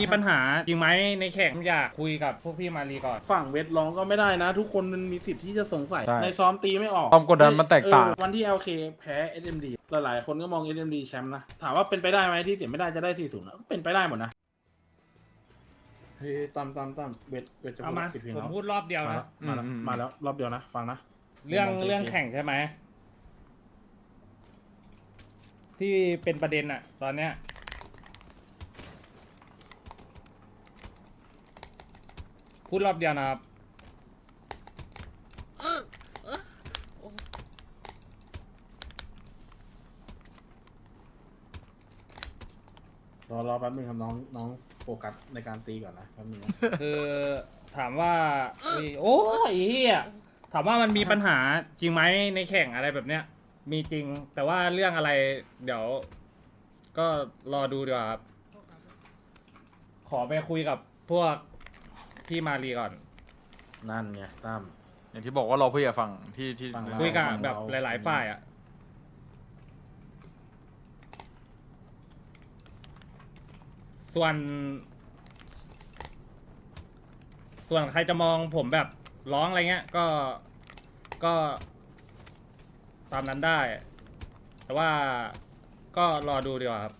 มีปัญหาจริงไหมในแข่งอยากคุยกับพวกพี่มารีก่อน ฝั่งเวทร้องก็ไม่ได้นะ ทุกคนมันมีสิทธิ์ที่จะสงสัย ใช่ในซ้อมตีไม่ออกความกดดันมันแตกต่าง เออวันที่ LK แพ้ SMD หลายๆ คนก็มอง SMD แชมป์นะ ถามว่าเป็นไปได้ไหมที่เสียไม่ได้จะได้40นะก็เป็นไปได้หมดนะเฮ้ยตามตามตามเวทเวทจะเอาพูดมาปิดเพลงผมแล้วพูดรอบเดียวมานะแล้วมาแล้วอืม มาแล้วรอบเดียวนะฟังนะ เรื่องผมมองเรื่อง JK แข่งใช่ไหมที่เป็นประเด็นอะตอนเนี้ย พูดรอบเดียวนะครับรอรอแป๊บนึงครับน้องน้องโฟกัสในการตีก่อนนะแป๊บนึงนะคือถามว่าอุ๊ยโอ้ยเฮียถามว่ามันมีปัญหาจริงไหมในแข่งอะไรแบบเนี้ย มีจริงแต่ว่าเรื่องอะไร เดี๋ยว ก็รอดูดีกว่าครับ ขอไปคุยกับพวก พี่มารีก่อน นั่นไงตั้ม อย่างที่บอกว่าเราเพื่อฟังที่ที่ฟังเรา คุยกับฟังแบบเราหลาย ๆ ฝ่ายอะ ส่วน ส่วนใครจะมองผมแบบร้องอะไรเงี้ย ก็ก็ตามนั้นได้ แต่ว่าก็รอดูดีกว่าครับ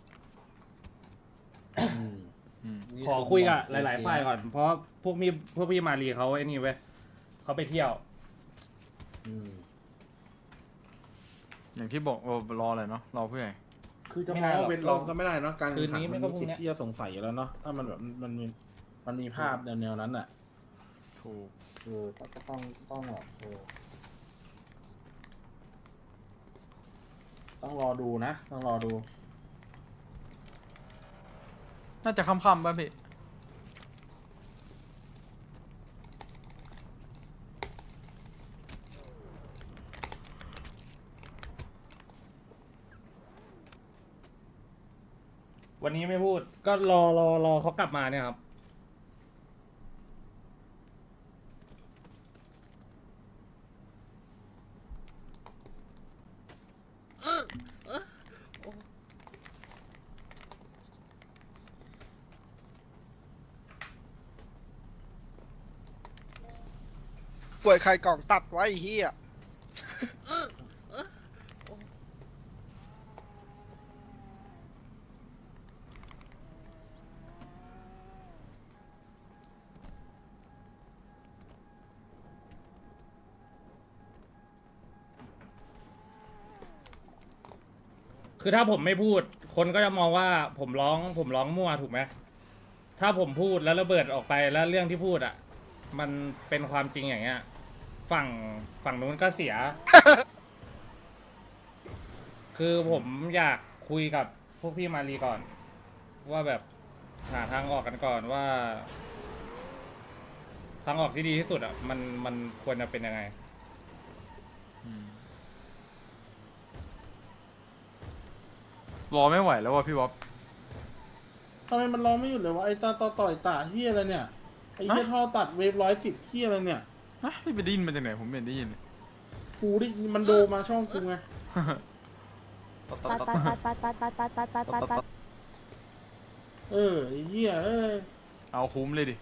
อืม อืมขอคุยกับหลาย ๆ ฝ่ายก่อน เพราะพวกมีพวกพี่มารีเขาไอ้นี่เว้ยเขาไปเที่ยว อืมอย่างที่บอกว่ารอเลยเนาะรอเพื่อคือจะไม่มองน่าหรอกว่าเวทร้องก็ไม่ได้เนาะการคืนนี้แข่งขัไม่นก็มันพรุ่มีงสิทเนี้ยธิ์ที่จะสงสัยอยู่แล้วเนาะถ้ามันแบบมันมีมันมีภาพแนวๆนั้นอะ ถูกเออก็ก็ต้องต้องแบบเออต้องรอดูนะ ต้องรอดู น่าจะค่ำๆป่ะพี่ วันนี้ไม่พูด ก็รอรอรอเขากลับมาเนี่ยครับ ป่วยไข่กล่องตัดไว้ไอ้เฮียคือถ้าผมไม่พูด คนก็จะมองว่าผมร้องผมร้องมั่วถูกไหมถ้าผมพูดแล้วระเบิดออกไปแล้วเรื่องที่พูดอะ มันเป็นความจริงอย่างเงี้ย ฝั่งฝั่งนู้นก็เสีย คือผมอยากคุยกับพวกพี่มารีก่อน ว่าแบบหาทางออกกันก่อนว่า ทางออกที่ดีที่สุดอะ มันมันควรจะเป็นยังไงอืมรอไม่ไหวแล้วว่ะพี่บ๊อบ ทำไมมันร้องไม่หยุดเลยวะไอ้ตาต่อต่อยตาเฮียอะไรเนี่ยไอ้เฮียฮะ ท่อตัดเวฟร้อยสิบเฮียอะไรเนี่ย ฮะพี่ไปได้ยินมาจากไหนผมไม่เห็นได้ยินเลย กูได้ยินมันโดมาช่องกูไงตัดตัดตัดตัดตัดตัดตัดตัดตัดตัดตัดตัดเออไอ้เฮียเอ้ยเอาคุ้มเลยดิ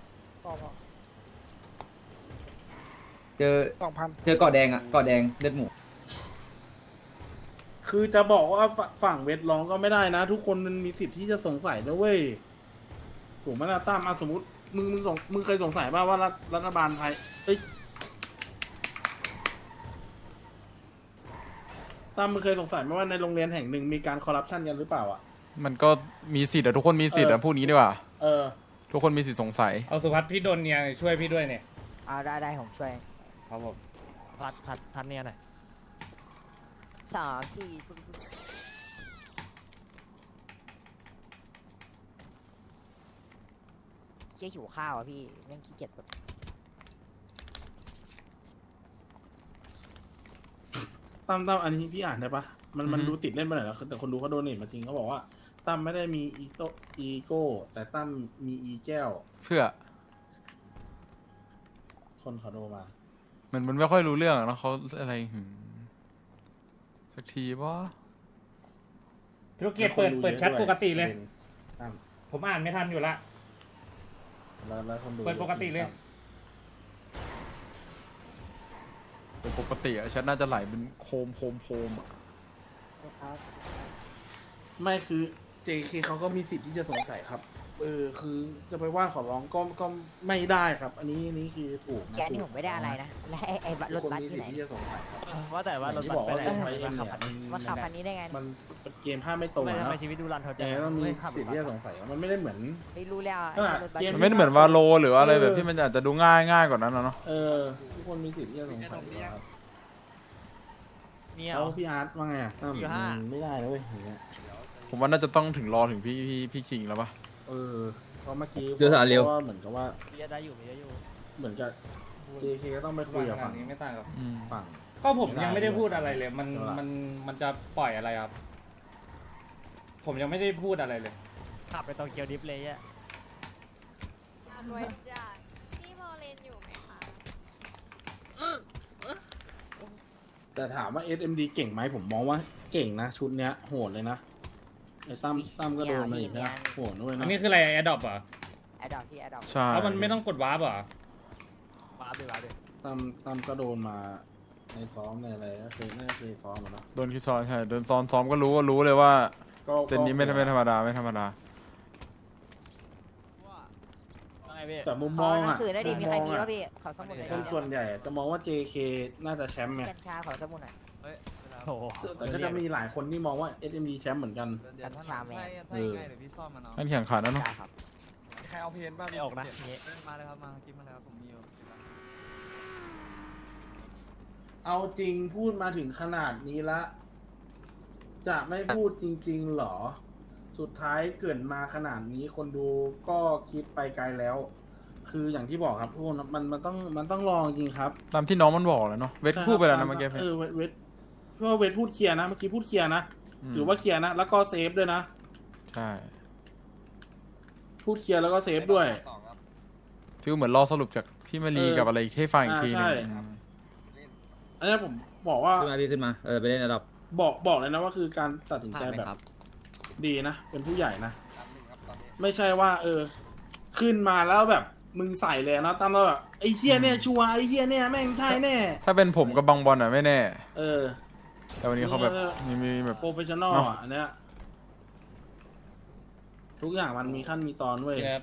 เจอสองพันเจอเกาะแดงอะเกาะแดงเลือดหมูคือจะบอกว่าฝฝั่งเวทร้องก็ไม่ได้นะ ทุกคนมันมีสิทธิ์ที่จะสงสัยนะเว้ยถูกไหมล่ะตั้มอะสมมติมึงมึงสงมึงเคยสงสัยป่าว่ารัฐรัฐบาลไทยเอ้ย ตั้มมึงเคยสงสัยไหมว่าในโรงเรียนแห่งหนึ่งมีการคอร์รัปชันกันหรือเปล่าอะ มันก็มีสิทธิ์อะทุกคนมีสิทธิ์เออะอพูดงี้ดีกว่า เออ ทุกคนมีสิทธิ์สงสัย เอาสุพัฒน์พี่โดนเนี่ยช่วยพี่ด้วยเนี่ยอ่าได้ได้ผมช่วยครับผมพัดพัดพัดเนี่ยหน่อยสามสี่เชี่ยหิวข้าวอะพี่เรื่องขี้เกียจแบบ ตั้มตั้มอันนี้พี่อ่านได้ปะมันมันอือฮึ ดูติดเล่นไปหน่อยแล้วแต่คนดูเขาโดนเนทมาจริงเขาบอกว่าตั้มไม่ได้มีอีโตอีโก้ แต่ตั้มมีอีแก้ว เพื่อคนเขาโดนมา มันมันไม่ค่อยรู้เรื่องอะเนอะเขาอะไรหืมสักทีวะพี่ลูกเกดเปิดเปิดแชทปกติเลยตั้มผมอ่านไม่ทันอยู่ละ แล้วแล้วคนดูเปิดปกติเลย ปกติอะแชทน่าจะไหลเป็นโคมโคมโคมอะไม่คือ JK เขาก็มีสิทธิ์ที่จะสงสัยครับ เออ คือจะไปว่าขอร้องก็ก็ไม่ได้ครับ อันนี้อันนี้คือถูกนะแกนี่ผมไม่ได้อะไรนะ และไอ้ไอ้รถทุกคนบัสมีที่สิทไหนธิ์ที่จะสงสัยครับ ว่าแต่ว่ารถอย่างบัที่สบอกไปว่าไหนรถไฟเองมาขับเนี่ยคันนี้มันมาขับคันนี้ได้ไงมันเป็นเกมภาพไม่ตรงไม่อะทำไมนะชีวิตดูรันทดยังไงต้องมีเฮ้ยขับสิทธิ์ที่จะสงสัยว่ามันไม่ได้เหมือน ไม่รู้แล้วขนาดรถบัสเกมันไม่ได้เหมือนวาโลหรือว่าอะไรแบบที่มันอาจจะดูง่ายง่ายกว่านั้นอะเนาะ เออทุก คนมีสิทธิ์ที่จะสงสัยครับเนี่ยแล้วพี่อาร์ตว่าไงอะตั้มอยู่ห้า มันไม่ได้นะเว้ยอย่างเงี้ยผมว่าน่าจะต้องถึงรอถึงพี่พี่พี่คิงแล้วปะเออเพราะเมื่อกี้เดี๋ยวสารเร็ว พาะาเหมือนกับว่ามีเยอะได้อยู่มีเยอะอยู่ เหมือนกับ JK ก็ต้องไปคุยกับขนาฝั่ดงนี้ไม่ต่างกับ อืมฝั่ง ก็ผมยังไม่ได้พูดอะไรเลย มัน ใช่ปะ มัน มันจะปล่อยอะไรครับ ผมยังไม่ได้พูดอะไรเลย ขับไปตรงเกียวดิฟเลยอะรวยจัดพี่โมเลนอยู่ไหมคะ แต่ถามว่า SMD เก่งไหมผมมองว่าเก่งนะ ชุดเนี้ยโหดเลยนะไอ้ตั้มตั้มก็โดนมาอีกนะโหดด้วยอันะนนี้คืออะไรแอดดอปอะแอดดอกที่แอดดอกใช่แล้วมันไม่ต้องกดวาร์ปอะว้าบดิว้าบดิตั้มตั้มก็โดนมาในซ้อมในอะไรก็เคยน่าจะเคยซ้อมมาเนอะโดนคิดซ้อนใช่โดนซ้อนซ้อมก็รู้ก็รู้เลยว่าก็เซนนี้ไม่ไม่ธรรมดาไม่ธรรมดา ว่าไง พี่แต่มุมขมอองหนัอะงสือได้ดิมุมีมใคมรองมีอะวะพี่ขอสมุดหน่อยคนส่วนใหญ่อะจะมองว่า JK น่าจะแชมป์ไงกัญชาขอสมุดหน่อย โอ้โหแต่ก็จะมีหลายคนที่มองว่า SMD แชมป์เหมือนกัน กัญชาแมน เออนั่นแข่งขันนะเนาะได้ครับใครเอาเพนบ้างไม่ออกนะอย่างงี้มาเลยครับมากินมาเลยครับผมมีอยู่เอาจริงพูดมาถึงขนาดนี้ละ จะไม่พูดจริง ๆ หรอ สุดท้ายเกิดมาขนาดนี้คนดูก็คิดไปไกลแล้ว คืออย่างที่บอกครับทุกคนมันมันต้องมันต้องลองจริงครับตามที่น้องมันบอกแหล้วเนาะเวทใช่พูดไปแล้วครันะบเมื่อกี้เออเวทเวทเพราะว่าเวทพูดเคลียร์นะเมื่อกี้พูดเคลียร์นะมถือว่าเคลียร์นะแล้วก็เซฟด้วยนะใช่พูดเคลียร์แล้วก็เซฟด้วยฟิลเหมือนรอสรุปจากพี่มารีเออกับอะไรให้ฟังอีกอ่าทีหนึใช่งอืมอันนี้ผมบอกว่าขึ้นมาพี่ขึ้นมาเออไปเล่นระดับบอกบอกเลยนะว่าคือการตัดสินใจผ่านไหมแบบครับ ดีนะ เป็นผู้ใหญ่นะ ไม่ใช่ว่า เออ ขึ้นมาแล้วแบบมึงใส่เลยนะตามเราแบบไอ้เฮียเนี่ยชัวร์ไอ้เฮียเนี่ยแม่งใช่แน่ ถ้าเป็นผมกับบางบอลอะไม่แน่ เออ แต่วันนี้เขาแบบเออมีมีแบบ โปรเฟชชั่นอลเนอะอะอันเนี้ยทุกอย่างมันมีขั้นมีตอนเว้ยเนี่ย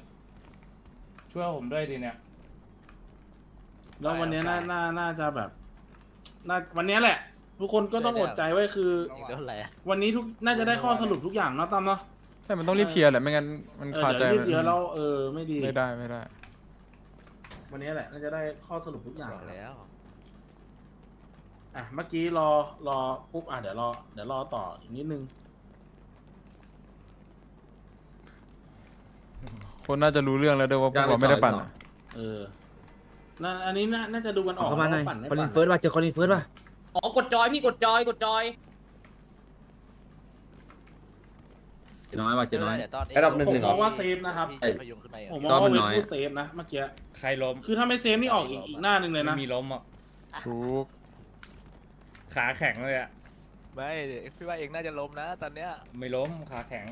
ช่วยผมด้วยดิเนี่ย แล้ววันเนี้ยน่าน่าน่าจะแบบ น่าวันเนี้ยแหละ ทุกคนก็ต้องอดใจไว้คือ อีกเท่าไหร่วันนี้ทุกน่าจะได้ข้อสรุปทุกอย่างเนาะตั้มเนาะใช่มันต้องรีบเคลียร์แหละไม่งั้นมันเออคาใจเดี๋ยวยืดมันเยอะแล้วเออไม่ดีไม่ได้ไม่ได้ วันนี้แหละน่าจะได้ข้อสรุปทุกอย่างบอกแล้ว อะเมื่อกี้รอรอปุ๊บอะเดี๋ยวรอเดี๋ยวรอต่ออีกนิดนึงคนน่าจะรู้เรื่องแล้วด้วยว่าพวกเราไม่ได้ปั่นอะเออน่าอันนี้น่าน่าจะดูกันออกเข้ามาหน่อยว่ปั่นไม่คอลิปั่นเฟิร์สว่ะเจอคอลินเฟิร์สว่ะ อ๋อกดจอยพี่กดจอยกดจอย เจอน้อยว่ะเจอน้อยเดี๋ยวตอนระดับหนึ่งผมหนึ่งมองว่าเซฟนะครับพี่จะพยุงขึ้นไปอะผมมองตอนมัว่านเวทน้อยพูดเซฟนะเมื่อกี้ ใครล้มคือถ้าไม่เซฟนี่ออกอีกอีกหน้าหนึ่งเลยไม่นะมีล้มอะทุกขาแข็งเลยอะ ไม่พี่ว่าเองน่าจะล้มนะ ตอนเนี้ยไม่ล้มขาแข็ง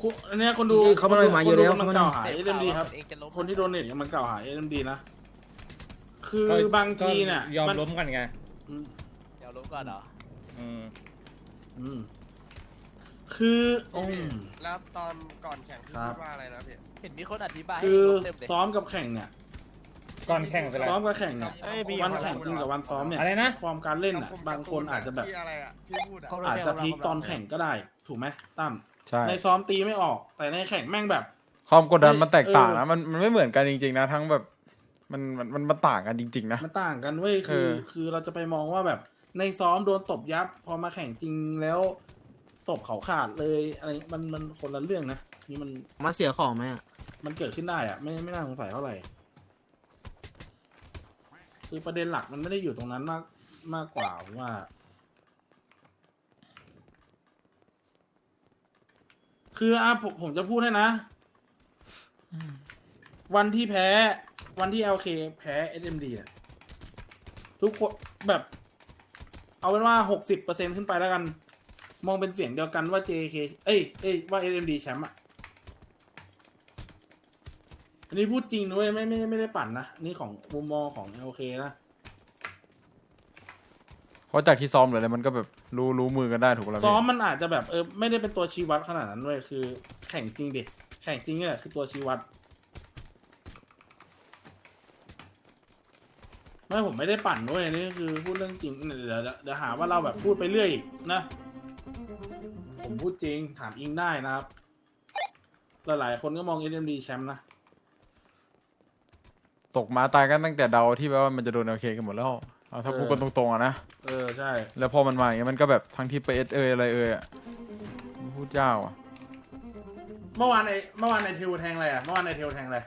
คุอันเนี้ยคนดูเขามาหน่อยมาเยอะแล้ว คนดูกำลังกล่าวหาเสียเอ็มดีครับ เองจะล้มคนที่โดนเน็ตมันกล่าวหาเอ็มดีนะ คือก็บางทีเนี่ยก็ยอมนล้มกันไงอืมเดี๋ยวล้มก่อนเหรอ อืมอืมคืออืม แล้วตอนก่อนแข่งพี่ครับ พูดว่าอะไรนะพี่เห็นมีคนอธิบายให้คือล้มเต็มเลยซ้อมกับแข่งเนี่ย ก่อนแข่งไปแล้วซ้อมกับแข่งเนี่ยเอ้ยมีวันแข่งจริงกับวันซ้อมเนี่ยอะไรนะ ฟอร์มการเล่นอะ บางคนอาจจะแบบ ที่อะไรอะพี่พูดอะ อาจจะพีคตอนแข่งก็ได้ ถูกไหมตั้มใช่ในซ้อมตีไม่ออก แต่ในแข่งแม่งแบบ ความกดดันมันแตกต่างเอนะอมันมันไม่เหมือนกันจริงๆนะทั้งแบบ มันมันมันมันต่างกันจริง ๆ นะ มันต่างกันเว้ยคือ เออ คือเราจะไปมองว่าแบบในซ้อมโดนตบยับ พอมาแข่งจริงแล้วตบเขาขาดเลยอะไรมันมันคนละเรื่องนะนี่มันมาเสียของไหมอะมันเกิดขึ้นได้อะไม่ไม่น่าสงสัยเท่าไหร่คือประเด็นหลักมันไม่ได้อยู่ตรงนั้นมากมากกว่าผมว่า คืออะผมผมจะพูดให้นะ วันที่แพ้ วันที่ LK แพ้ SMD อะทุกคนแบบ เอาเป็นว่าหกสิบเปอร์เซ็นขึ้นไปแล้วกัน มองเป็นเสียงเดียวกันว่า JK เอ้ยเอ้ยว่า SMD แชมป์อะอันนี้พูดจริงด้วยไม่ไม่ไม่ได้ปั่นนะนี่ของมุมมองของ LK นะ เพราะจากที่ซ้อมหรืออะไรมันก็แบบรู้รู้มือกันได้ถูกแล้วซ้อมมันอาจจะแบบเออไม่ได้เป็นตัวชี้วัดขนาดนั้นเว้ยคือ แข่งจริงดิแข่งจริงเนี่ยคือตัวชี้วัด ไม่ผมไม่ได้ปั่นเว้ยนี่คือพูดเรื่องจริงเดี๋ยวเดี๋ยวเดี๋ยวหาว่าเราแบบพูดไปเรื่อยอีกนะ ผมพูดจริงถามอิงได้นะครับ หลายๆคนก็มอง SMD แชมป์นะตกมาตายกันตั้งแต่เดาที่แบบว่ามันจะโดนโอเคกันหมดแล้วเอาถ้าเออพูดกันตรงๆอะนะ เออใช่ แล้วพอมันมาอย่างเงี้ยมันก็แบบทั้งที่ไปเอสเอยอะไรเอยอะพูดยาวอะเมื่อวานไอเมื่อวานไอเทลแทงอะไรอะเมื่อวานไอเทลแทงอะไร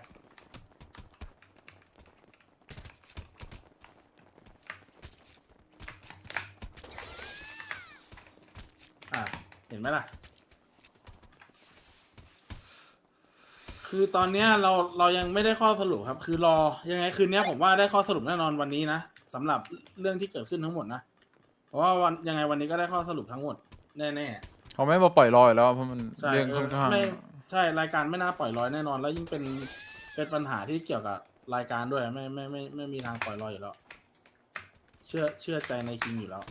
อะ เห็นไหมล่ะ คือตอนเนี้ยเราเรายังไม่ได้ข้อสรุปครับ คือรอยังไงคืนเนี้ยผมว่าได้ข้อสรุปแน่นอนวันนี้นะสำหรับเรื่องที่เกิดขึ้นทั้งหมดนะเพราะว่าวันยังไงวันนี้ก็ได้ข้อสรุปทั้งหมดแน่ๆเขาไม่มาปล่อยลอยแล้วเพราะมันใช่เรื่องค่อนข้างเไม่ใช่รายการไม่น่าปล่อยลอยแน่นอน แล้วยิ่งเป็นเป็นปัญหาที่เกี่ยวกับรายการด้วยไม่ไม่ไม่ไม่ไม่มีทางปล่อยลอยอยู่แล้ว เชื่อเชื่อใจในคิงอยู่แล้ว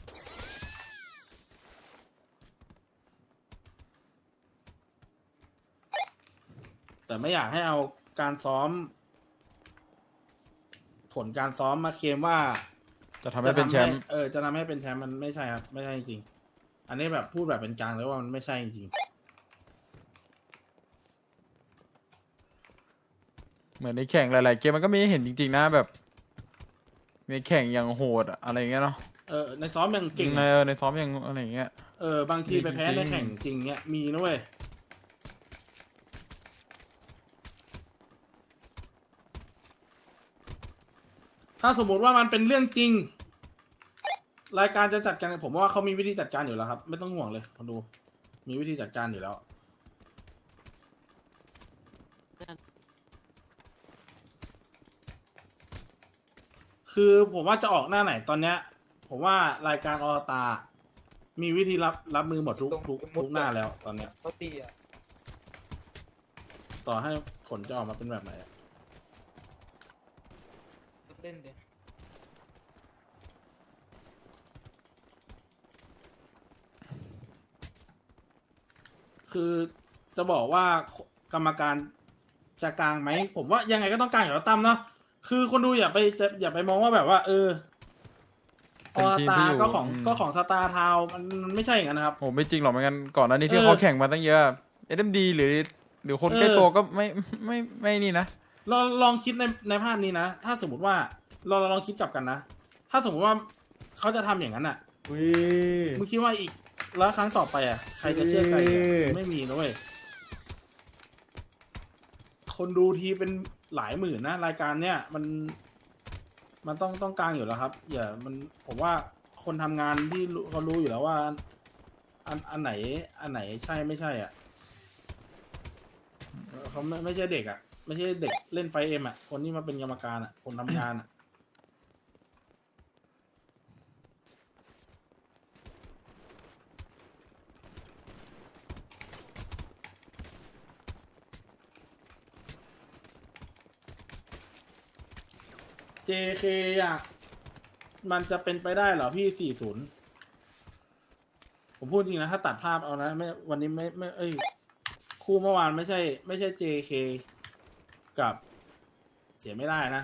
แต่ไม่อยากให้เอาการซ้อม ผลการซ้อมมาเคลมว่าจะทำให้เป็นแชมป์เออจะทำให้เป็นแชมป์มันไม่ใช่ครับ ไม่ใช่จริงๆอันนี้แบบพูดแบบเป็นกลางเลยว่ามันไม่ใช่จริง เหมือนในแข่งหลาย ๆ เกมมันก็มีให้เห็นจริง ๆ นะแบบในแข่งอย่างโหดอะอะไรอย่างเงี้ยเนาะเออในซ้อมยังเก่งในในซ้อมอย่างอะไรอย่างเงี้ย เออบางทีไปแพ้จริงๆในแข่งจริงเนี้ยมีนะเว้ย ถ้าสมมติว่ามันเป็นเรื่องจริง รายการจะจัดการผมว่าเขามีวิธีจัดการอยู่แล้วครับ ไม่ต้องห่วงเลยคนดู มีวิธีจัดการอยู่แล้ว คือผมว่าจะออกหน้าไหนตอนเนี้ย ผมว่ารายการออตา มีวิธีรับรับมือหมดทุกทุกทุกหน้าแล้วตอนเนี้ย เขาตีอะ ต่อให้ผลจะออกมาเป็นแบบไหนอะ เล่นดิคือจะบอกว่ากรรมการจะกลางไหมผมว่ายังไงก็ต้องกลางอยู่แล้วตั้มเนาะคือคนดูอย่าไปจะอย่าไปมองว่าแบบว่า เอออเป็นอทีมตาที่อยู่ก็ของอืมก็ของสตาร์ทาวมันมันไม่ใช่อย่างนั้นนะครับโหไม่จริงหรอกเหมือนกันก่อนหน้านี้ที่เออเขาแข่งมาตั้งเยอะเอ็มดีหรือหรือคนเออใกล้ตัวก็ไม่ไม่ไม่นี่นะ ลองลองคิดในในภาพนี้นะ ถ้าสมมติว่าเราเราลองคิดกลับกันนะ ถ้าสมมติว่าเขาจะทำอย่างนั้นอะมึงคิดว่าอีกแล้วครั้งต่อไปอะใครจะเชื่อใจอะไม่มีนะเว้ยคนดูทีเป็นหลายหมื่นนะ รายการเนี้ยมัน มันต้องต้องกลางอยู่แล้วครับ อย่ามันผมว่าคนทำงานที่รู้เขารู้อยู่แล้วว่า อันอันไหน อันไหนใช่ไม่ใช่อะเออเขาไม่ไม่ใช่เด็กอะ ไม่ใช่เด็กเล่นไฟเอ็มอะ คนที่มาเป็นกรรมการอะ คนทำงานอะ JK อะ มันจะเป็นไปได้เหรอพี่ 40 ผมพูดจริงนะ ถ้าตัดภาพเอานะไม่วันนี้ไม่ไม่ เอ้ย คู่เมื่อวานไม่ใช่ ไม่ใช่ JK กับ เสียไม่ได้นะ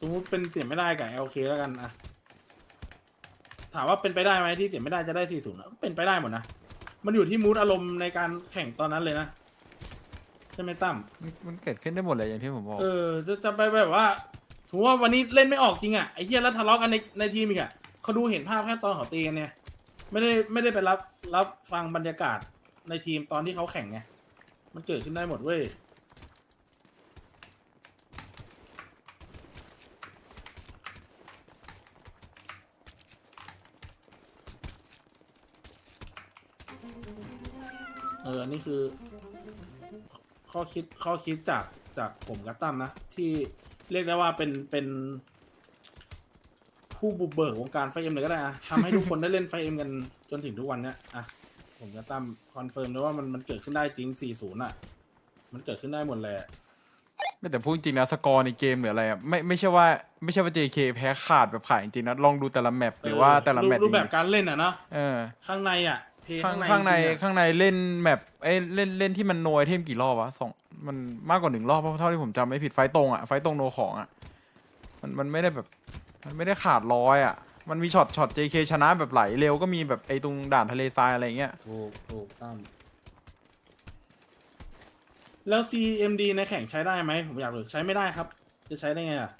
สมมุติเป็นเสียไม่ได้กับ LK แล้วกันอะถามว่าเป็นไปได้ไหมที่เสียไม่ได้จะได้40นะก็เป็นไปได้หมดนะ มันอยู่ที่มูดอารมณ์ในการแข่งตอนนั้นเลยนะใช่ไหมตั้มมันมันเกิดขึ้นได้หมดเลยอย่างที่ผมบอก เออ จะจะไปแบบว่าสมมติว่าวันนี้เล่นไม่ออกจริงอะไอ้เหี้ยแล้วทะเลาะกันในในทีมอีกอะเขาดูเห็นภาพแค่ตอนเขาตีกันเนี่ย ไม่ได้ไม่ได้ไปรับรับฟังบรรยากาศในทีมตอนที่เขาแข่งไงมันเกิดขึ้นได้หมดเว้ย เอออันนี้คือ ข้อคิดข้อคิดจากจากผมกับตั้มนะ ที่เรียกได้ว่าเป็นเป็น ผู้บุกเบิกวงการไฟเอ็มเลยก็ได้อะทำให้ทุกคนได้เล่นไฟเอ็มกันจนถึงทุกวันเนี้ยอะผมกับตั้มคอนเฟิร์มเลยว่ามันมันเกิดขึ้นได้จริง 40อะ มันเกิดขึ้นได้หมดแหละ ไม่แต่พูดจริงนะสกอร์ในเกมหรืออะไรอะไม่ไม่ใช่ว่าไม่ใช่ว่า JK แพ้ขาดแบบขาดจริงๆนะลองดูแต่ละแมปหรือว่าแต่ละแมปรูปแบบการเล่นอะเนาะเออ ข้างในอะ เพลย์ข้างข้าข้างงในในจริงๆอะข้างในเล่นแมปเอ้ยเล่นเล่นที่มันโนไอเทมกี่รอบวะสองมันมากกว่าหนึ่งรอบเพราะเท่าที่ผมจำไม่ผิดไฟต์ตรงอะไฟต์ตรงโนของอะมันมันไม่ได้แบบ มันไม่ได้ขาดร้อยอะ มันมีช็อตช็อต JK ชนะแบบไหลเร็วก็มีแบบไอ้ตรงด่านทะเลทรายอะไรเงี้ยถูกถูกตั้มแล้ว CMD ในแข่งใช้ได้ไหมผมอยากรู้ใช้ไม่ได้ครับ จะใช้ได้ไงอะ